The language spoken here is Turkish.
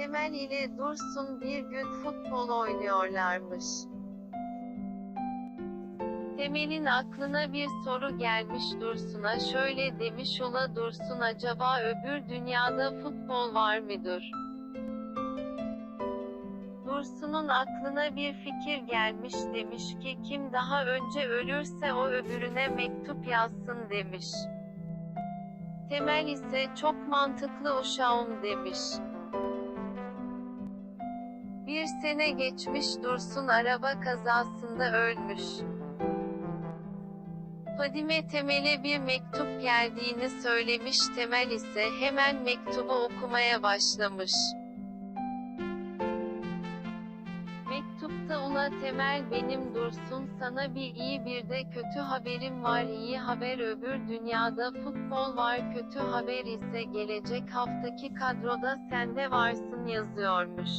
Temel ile Dursun bir gün futbol oynuyorlarmış. Temel'in aklına bir soru gelmiş Dursun'a şöyle demiş ola Dursun acaba öbür dünyada futbol var mıdır? Dursun'un aklına bir fikir gelmiş demiş ki kim daha önce ölürse o öbürüne mektup yazsın demiş. Temel ise çok mantıklı uşağım demiş. Bir sene geçmiş Dursun araba kazasında ölmüş. Fadime Temel'e bir mektup geldiğini söylemiş Temel ise hemen mektubu okumaya başlamış. Mektupta Ula Temel benim Dursun sana bir iyi bir de kötü haberim var iyi haber öbür dünyada futbol var kötü haber ise gelecek haftaki kadroda sen de varsın yazıyormuş.